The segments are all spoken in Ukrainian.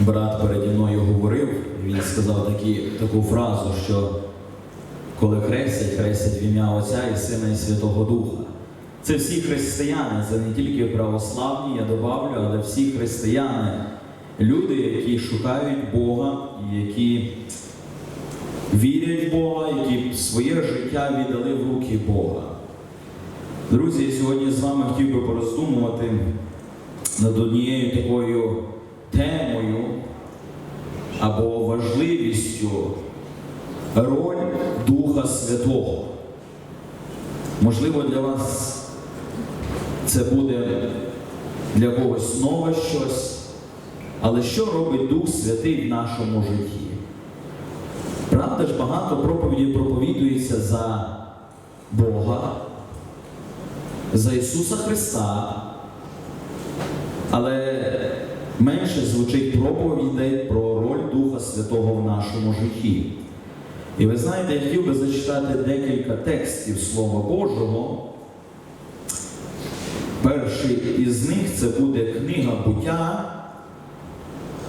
брат переді мною говорив, він сказав такі, таку фразу, що коли хрестять, хрестять в ім'я Отця і Сина і Святого Духа. Це всі християни, це не тільки православні, я добавлю, але всі християни, люди, які шукають Бога, які вірять в Бога, які своє життя віддали в руки Бога. Друзі, я сьогодні з вами хотів би пороздумувати над однією такою темою або важливістю роль Духа Святого. Можливо, для вас це буде для когось нове щось, але що робить Дух Святий в нашому житті? Правда ж, багато проповіді проповідується за Бога, за Ісуса Христа, але менше звучить проповідей про роль Духа Святого в нашому житті. І ви знаєте, я хотів би зачитати декілька текстів Слова Божого. Перший із них це буде книга буття,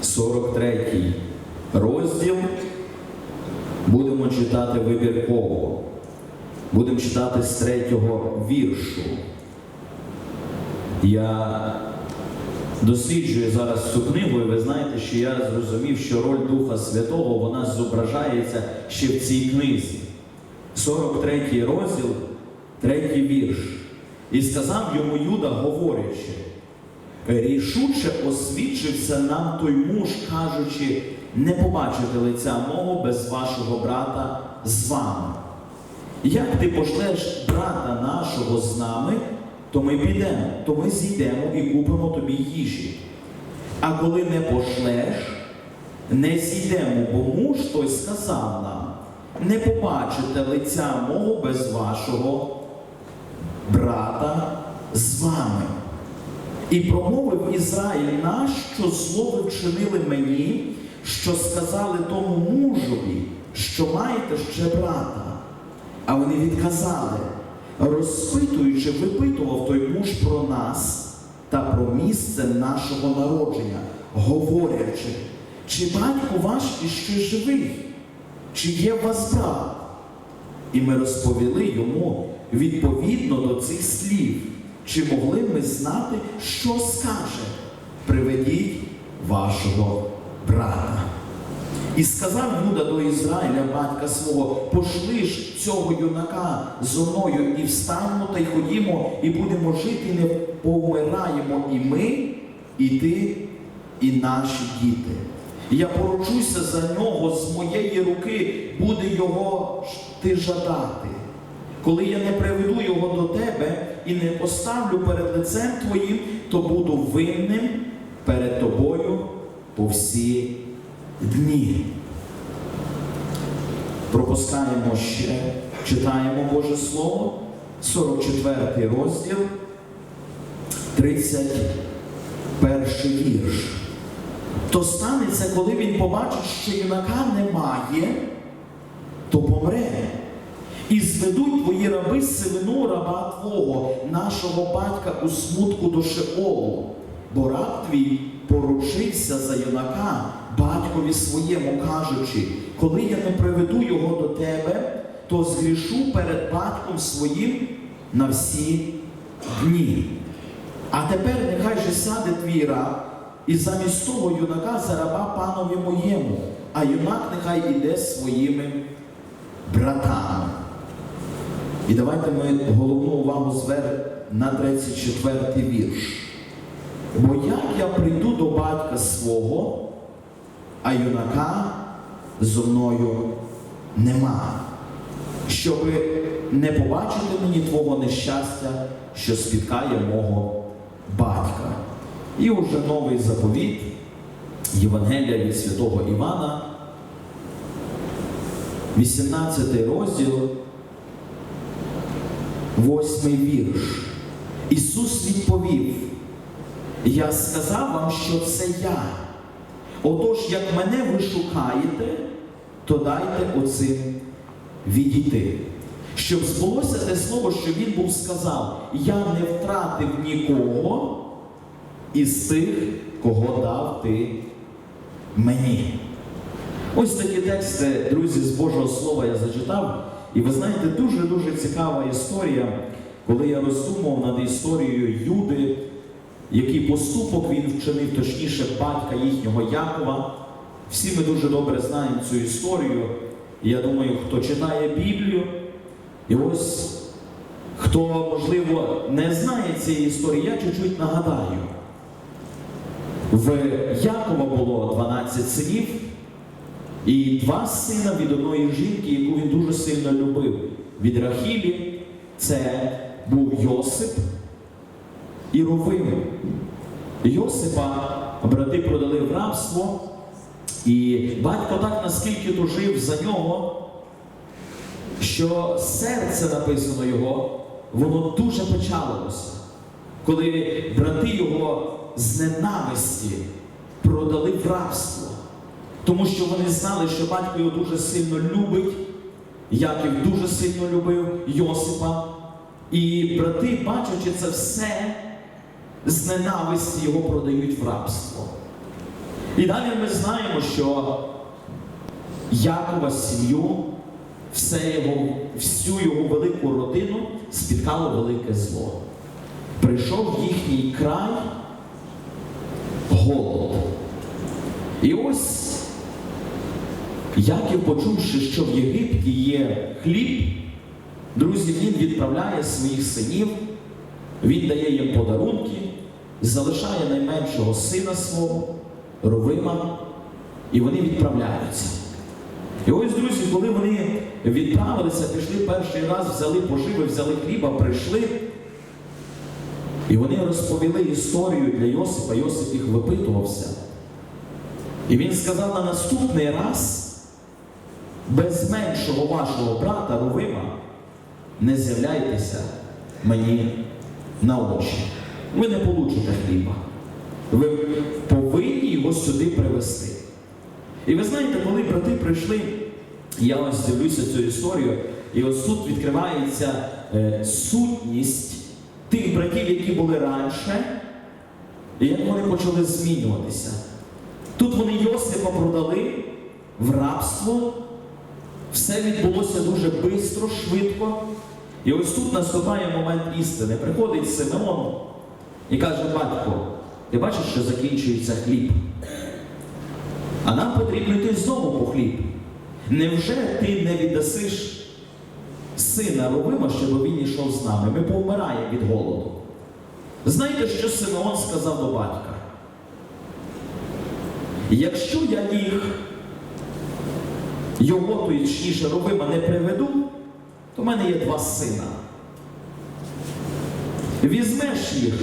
43 розділ. Будемо читати вибірково. Будемо читати з третього віршу. Я досліджую зараз цю книгу, і ви знаєте, що я зрозумів, що роль Духа Святого вона зображається ще в цій книзі. 43 розділ, третій вірш. І сказав йому Юда, говорячи, рішуче освідчився нам той муж, кажучи, не побачите лиця мого без вашого брата з вами. Як ти пошлеш брата нашого з нами, то ми підемо, то ми зійдемо і купимо тобі їжі. А коли не пошлеш, не зійдемо, бо муж той сказав нам, не побачите лиця мого без вашого брата з вами. І промовив Ізраїль наш, що зло вчинили мені, що сказали тому мужові, що маєте ще брата. А вони відказали, розпитуючи, випитував той муж про нас та про місце нашого народження, говорячи, чи батько ваш іще живий, чи є вас брат? І ми розповіли йому відповідно до цих слів, чи могли ми знати, що скаже, приведіть вашого брата. І сказав Юда до Ізраїля, батька свого, пошли ж цього юнака зо мною і встанемо та й ходімо, і будемо жити, і не помираємо і ми, і ти, і наші діти. Я поручуся за нього з моєї руки, буде його ти жадати. Коли я не приведу його до тебе і не поставлю перед лицем твоїм, то буду винним перед тобою по всі дні. Пропускаємо ще, читаємо Боже Слово, 44 розділ, 31 вірш. То станеться, коли він побачить, що юнака немає, то помре. І зведуть твої раби сивину раба Твого, нашого батька у смутку до Шеолу, бо раб твій поручився за юнака батькові своєму, кажучи, коли я не приведу його до тебе, то згрішу перед батьком своїм на всі дні. А тепер нехай же сяде твій раб, і замість того юнака за раба панові моєму, а юнак нехай іде своїми братами. І давайте ми головну увагу звернемо на 34 вірш. Бо як я прийду до батька свого, а юнака зо мною нема, щоби не побачити мені твого нещастя, що спіткає мого батька. І уже новий заповіт Євангелія від святого Івана, 18 розділ, 8 вірш. Ісус відповів, я сказав вам, що це я. Отож, як мене ви шукаєте, то дайте оцим відійти. Щоб збулося те слово, що він був сказав, я не втратив нікого із тих, кого дав ти мені. Ось такі тексти, друзі, з Божого Слова я зачитав. І ви знаєте, дуже-дуже цікава історія, коли я роздумував над історією Юди, який поступок він вчинив, точніше, батька їхнього Якова. Всі ми дуже добре знаємо цю історію. Я думаю, хто читає Біблію, і ось хто, можливо, не знає цієї історії, я чуть-чуть нагадаю. В Якова було 12 синів, і два сина від одної жінки, яку він дуже сильно любив. Від Рахілі це був Йосип і Ровим. Йосипа брати продали в рабство, і батько так наскільки тужив за нього, що серце написано його, воно дуже печалилося, коли брати його з ненависті продали в рабство. Тому що вони знали, що батько його дуже сильно любить, Яків дуже сильно любив Йосипа. І брати, бачачи це все, з ненависті його продають в рабство. І далі ми знаємо, що Якова сім'ю, всю його велику родину спіткало велике зло. Прийшов їхній край голод. І ось Яків, почувши, що в Єгипті є хліб, друзі, він відправляє своїх синів, він дає їм подарунки, залишає найменшого сина свого, Ровима, і вони відправляються. І ось, друзі, коли вони відправилися, пішли перший раз, взяли поживи, взяли хліба, прийшли. І вони розповіли історію для Йосипа, Йосип їх випитувався. І він сказав на наступний раз, без меншого вашого брата Рувима, не з'являйтеся мені на очі. Ви не получите хліба. Ви повинні його сюди привезти. І ви знаєте, коли брати прийшли, я ось дивлюся цю історію, і ось тут відкривається е, сутність тих братів, які були раніше, і як вони почали змінюватися. Тут вони Йосипа продали в рабство, все відбулося дуже швидко, швидко. І ось тут наступає момент істини. Приходить Симеон і каже, батько, ти бачиш, що закінчується хліб? А нам потрібно йти знову по хліб. Невже ти не віддасиш сина Ровима, щоб він йшов з нами? Ми повмираємо від голоду. Знаєте, що Симеон сказав до батька? Якщо я їх, його, точніше, Ровима не приведу, то в мене є два сина. Візьмеш їх,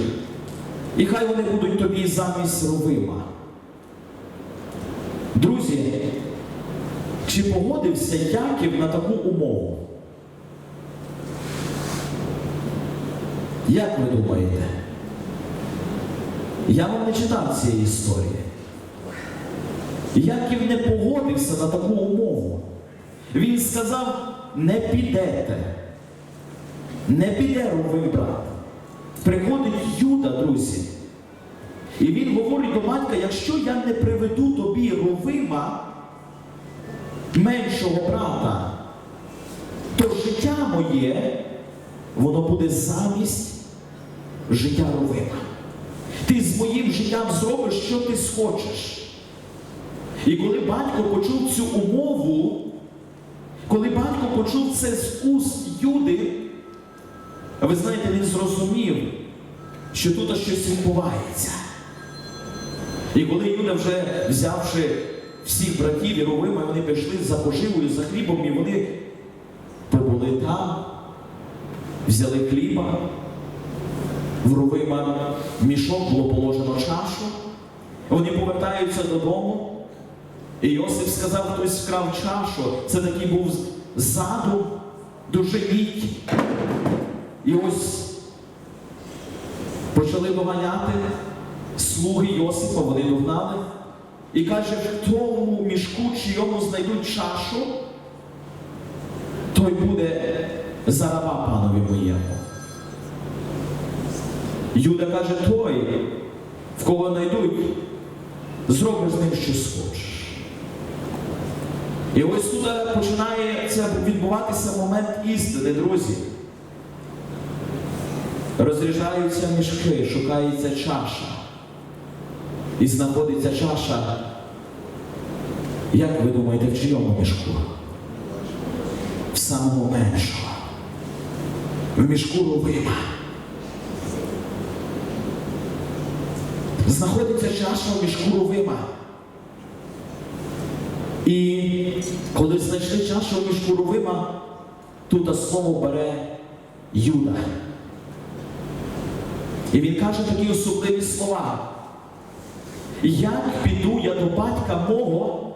і хай вони будуть тобі замість Ровима. Друзі, чи погодився Яків на таку умову? Як ви думаєте? Я вам не читав цієї історії. Яків не погодився на таку умову. Він сказав, не підете. Не піде ровий брат. Приходить Юда, друзі. І він говорить до батька, якщо я не приведу тобі Ровима, меншого брата, то життя моє, воно буде замість життя Ровима. Ти з моїм життям зробиш, що ти схочеш. І коли батько почув цю умову, коли батько почув це ви знаєте, він зрозумів, що тут щось відбувається. І коли Юда вже взявши всіх братів і Ровима, вони пішли за поживою, за хлібом, і вони побули там, взяли хліба, в Ровима мішок було положено чашу, вони повертаються додому. І Йосип сказав, хтось вкрав чашу. Це такий був ззаду дуже мідь. І ось почали доганяти слуги Йосипа, вони догнали. І каже, в тому мішку, чийому знайдуть чашу, той буде за раба панові моєму. Юда каже, той, в кого знайдуть зробиш з ним що схочеш. І ось тут починає відбуватися момент істини, друзі. Розряджаються мішки, шукається чаша. І знаходиться чаша. Як ви думаєте, в чийому мішку? В самого меншого. В мішку Рувима. Знаходиться чаша в мішку Рувима. І коли знайшли чашу мішку Рувима, тут слово бере Юда. І він каже такі особливі слова. Як піду я до батька мого,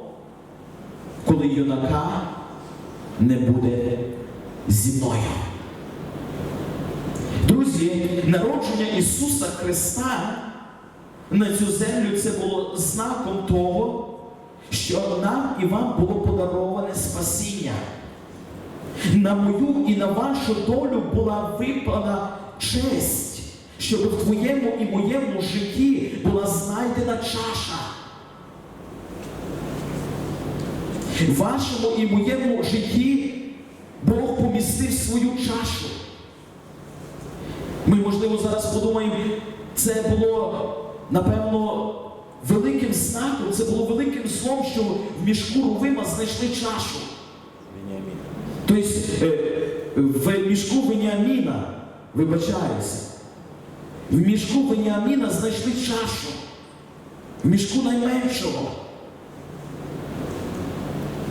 коли юнака не буде зі мною? Друзі, народження Ісуса Христа на цю землю це було знаком того, що нам і вам було подароване спасіння. На мою і на вашу долю була випала честь, щоб в твоєму і моєму житті була знайдена чаша. В вашому і моєму житті Бог помістив свою чашу. Ми, можливо, зараз подумаємо, це було, напевно, великим знаком, це було великим злом, що в мішку Рувима знайшли чашу. Тобто е, в мішку Веніаміна, вибачаюся, в мішку Веніаміна знайшли чашу. В мішку найменшого.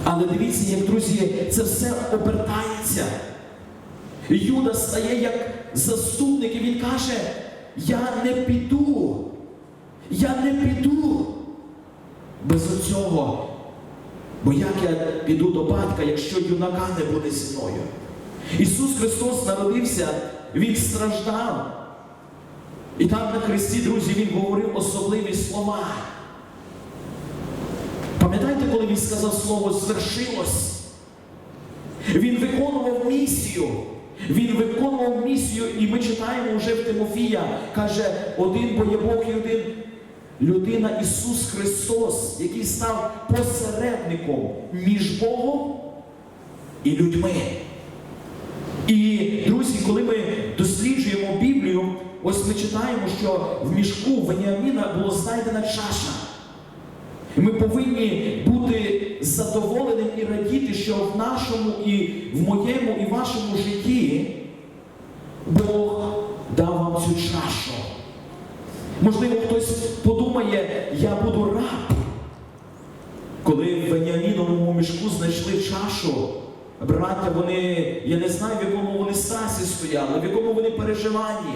Але дивіться, як друзі, це все обертається. Юда стає як заступник, і він каже: Я не піду, я не піду без оцього. Бо як я піду до батька, якщо юнака не буде зі мною? Ісус Христос народився, Він страждав. І там на хресті, друзі, Він говорив особливі слова. Пам'ятаєте, коли він сказав слово звершилось? Він виконував місію. Він виконував місію, і ми читаємо вже в Тимофія, каже, один бо є Бог і один людина Ісус Христос, який став посередником між Богом і людьми. І, друзі, коли ми ось ми читаємо, що в мішку Веніаміна була знайдена чаша. Ми повинні бути задоволеним і радіти, що в нашому і в моєму і вашому житті Бог дав вам цю чашу. Можливо, хтось подумає, я буду раб. Коли в Веніаміновому мішку знайшли чашу, браття, вони, я не знаю, в якому вони сасі стояли, в якому вони переживанні.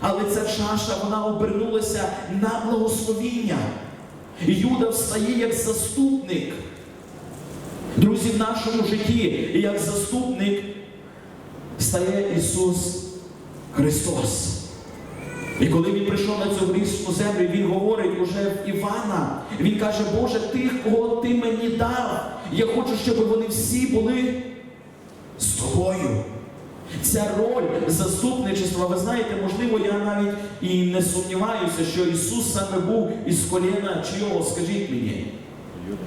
Але ця чаша, вона обернулася на благословіння. Юда встає як заступник. Друзі, в нашому житті, як заступник стає Ісус Христос. І коли він прийшов на цю грішну землю, він говорить уже в Івана, він каже, Боже, тих, кого ти мені дав, я хочу, щоб вони всі були з тобою. Ця роль заступничества, ви знаєте, можливо, я навіть і не сумніваюся, що Ісус саме був із коліна чийого, скажіть мені,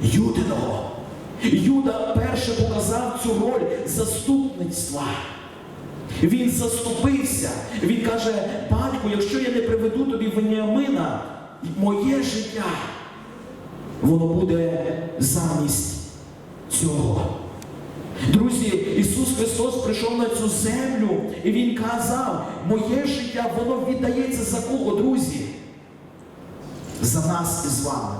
Юдиного. Юда перше показав цю роль заступництва. Він заступився. Він каже, батьку, якщо я не приведу тобі Веніамина, моє життя, воно буде замість цього. Друзі, Ісус Христос прийшов на цю землю і Він казав, моє життя, воно віддається за кого, друзі? За нас із вами.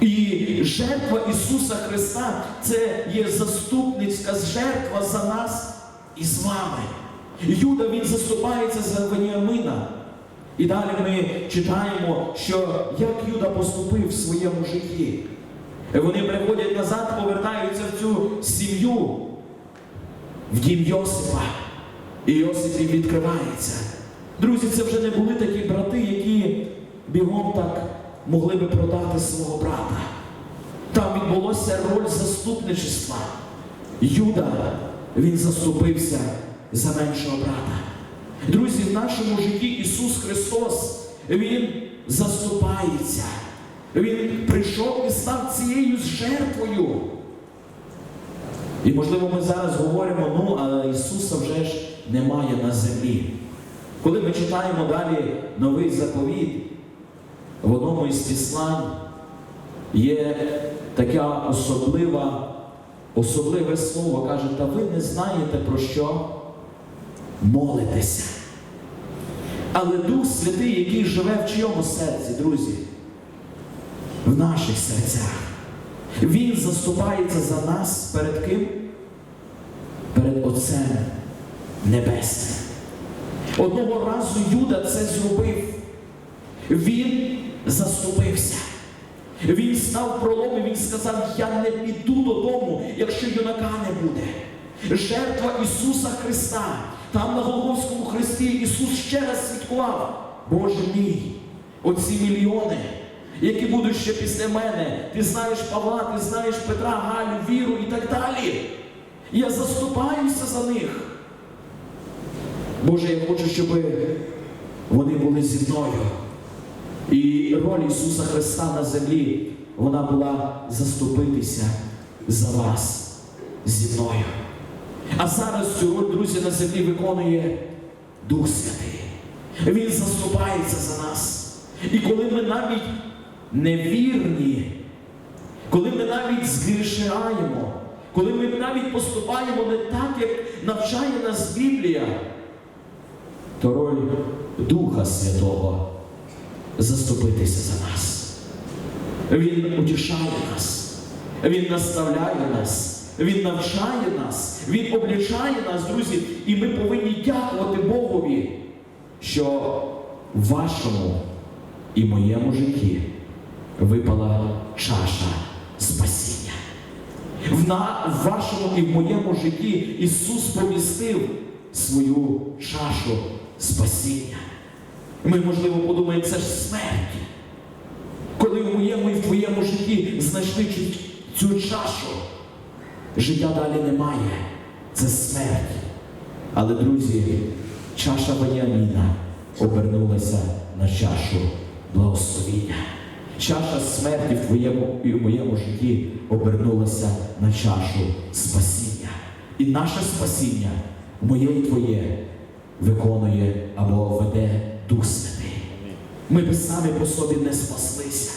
І жертва Ісуса Христа це є заступницька жертва за нас і з вами. Юда він заступається за Веніамина. І далі ми читаємо, що як Юда поступив в своєму житті. Вони приходять назад, повертаються в цю сім'ю, в дім Йосипа. І Йосип їм відкривається. Друзі, це вже не були такі брати, які бігом так могли би продати свого брата. Там відбулося роль заступничества. Юда, він заступився за меншого брата. Друзі, в нашому житті Ісус Христос, Він заступається Він прийшов і став цією жертвою. І можливо ми зараз говоримо, ну, а Ісуса вже ж немає на землі. Коли ми читаємо далі новий заповіт, в одному із післань є така особлива, особливе слово, каже, та ви не знаєте про що молитеся. Але Дух Святий, який живе в чийому серці, друзі, в наших серцях, Він заступається за нас перед ким? Перед Отцем Небесним. Одного разу Юда це зробив. Він заступився. Він став пролом і він сказав: Я не піду додому, якщо юнака не буде. Жертва Ісуса Христа. Там на Голгофському хресті Ісус ще раз свідкував. Боже мій, оці мільйони, які будуть ще після мене. Ти знаєш Павла, ти знаєш Петра, Галю, Віру і так далі. Я заступаюся за них. Боже, я хочу, щоб вони були зі мною. І роль Ісуса Христа на землі, вона була заступитися за вас зі мною. А зараз цю роль, друзі, на землі виконує Дух Святий. Він заступається за нас. І коли ми навіть невірні, коли ми навіть згрішаємо, коли ми навіть поступаємо не так, як навчає нас Біблія, то роль Духа Святого заступитися за нас. Він утішає нас, Він наставляє нас, Він навчає нас, Він облічає нас, друзі, і ми повинні дякувати Богові, що в вашому і моєму житті випала чаша спасіння. В, вашому і в моєму житті Ісус помістив свою чашу спасіння. Ми, можливо, подумаємо, це ж смерть. Коли в моєму і в твоєму житті знайшли цю- чашу, життя далі немає. Це смерть. Але, друзі, чаша Веніаміна обернулася на чашу благословіння. Чаша смерті в твоєму і в моєму житті обернулася на чашу спасіння. І наше спасіння, моє і твоє, виконує або веде Дух Святий. Ми б самі по собі не спаслися.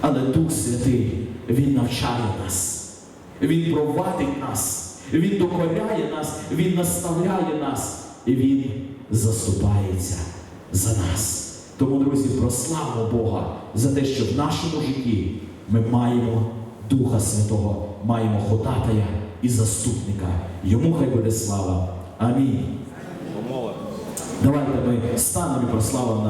Але Дух Святий, Він навчає нас, Він провадить нас, Він докоряє нас, Він наставляє нас і Він заступається за нас. Тому, друзі, прославимо Бога за те, що в нашому житті ми маємо Духа Святого, маємо ходатая і заступника. Йому хай буде слава. Амінь. Давайте ми станемо і прославимо